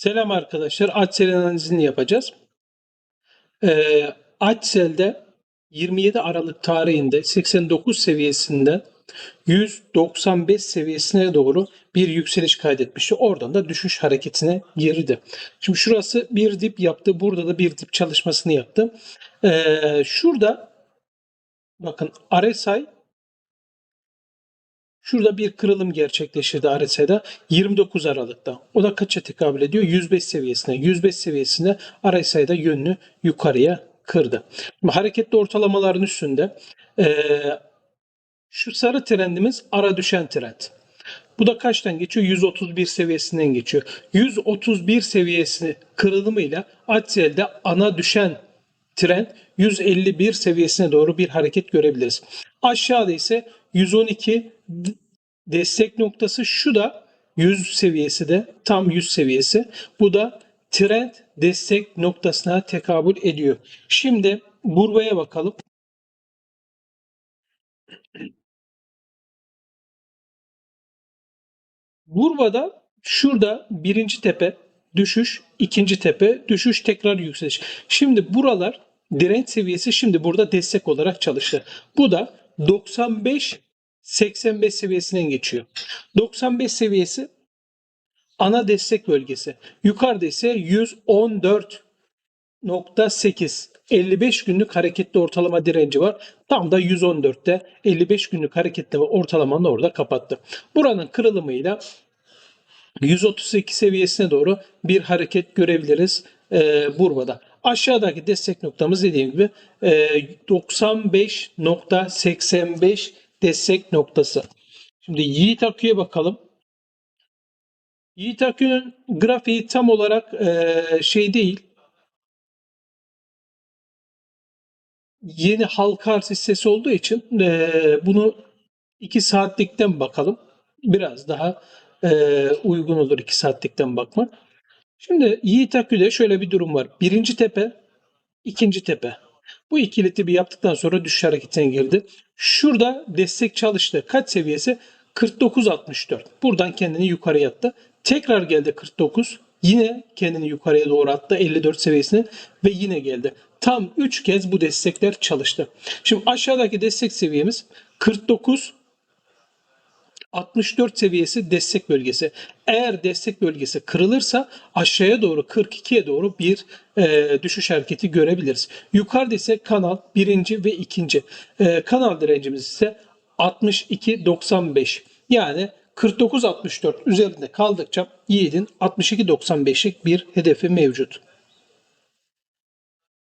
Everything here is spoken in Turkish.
Selam arkadaşlar. Açsel analizini yapacağız. Ee, Açsel'de 27 Aralık tarihinde 89 seviyesinden 195 seviyesine doğru bir yükseliş kaydetmişti. Oradan da düşüş hareketine girdi. Şimdi şurası bir dip yaptı. Burada da bir dip çalışmasını yaptı. Ee, şurada bakın RSI Şurada bir kırılım gerçekleştirdi RSI'da 29 Aralık'ta. O da kaça tekabül ediyor? 105 seviyesine. 105 seviyesinde RSI'da yönünü yukarıya kırdı. Şimdi hareketli ortalamaların üstünde eee, şu sarı trendimiz ara düşen trend. Bu da kaçtan geçiyor? 131 seviyesinden geçiyor. 131 seviyesi kırılımıyla Aksel'de ana düşen trend 151 seviyesine doğru bir hareket görebiliriz. Aşağıda ise 112 d- destek noktası şu da 100 seviyesi de tam 100 seviyesi. Bu da trend destek noktasına tekabül ediyor. Şimdi Burva'ya bakalım. Burva'da şurada birinci tepe düşüş, ikinci tepe düşüş, tekrar yükseliş. Şimdi buralar direnç seviyesi şimdi burada destek olarak çalıştı. Bu da 95 85 seviyesinden geçiyor. 95 seviyesi ana destek bölgesi. Yukarıda ise 114.8 55 günlük hareketli ortalama direnci var. Tam da 114'te 55 günlük hareketli ortalamanı orada kapattı. Buranın kırılımıyla 132 seviyesine doğru bir hareket görebiliriz e, Burva'da. Aşağıdaki destek noktamız dediğim gibi e, 95.85 destek noktası. Şimdi Yiğit Akü'ye bakalım. Yiğit Akü'nün grafiği tam olarak e, şey değil. Yeni halka arz hissesi olduğu için e, bunu 2 saatlikten bakalım. Biraz daha e, uygun olur 2 saatlikten bakmak. Şimdi Yiğit Akü'de şöyle bir durum var. Birinci tepe, ikinci tepe. Bu ikili tipi yaptıktan sonra düşüş hareketine girdi. Şurada destek çalıştı. Kaç seviyesi? 49.64. Buradan kendini yukarıya attı. Tekrar geldi 49. Yine kendini yukarıya doğru attı 54 seviyesine ve yine geldi. Tam 3 kez bu destekler çalıştı. Şimdi aşağıdaki destek seviyemiz 49 64 seviyesi destek bölgesi. Eğer destek bölgesi kırılırsa aşağıya doğru 42'ye doğru bir e, düşüş hareketi görebiliriz. Yukarıda ise kanal birinci ve ikinci. E, kanal direncimiz ise 62.95. Yani 49.64 üzerinde kaldıkça Yiğit'in 62.95'lik bir hedefi mevcut.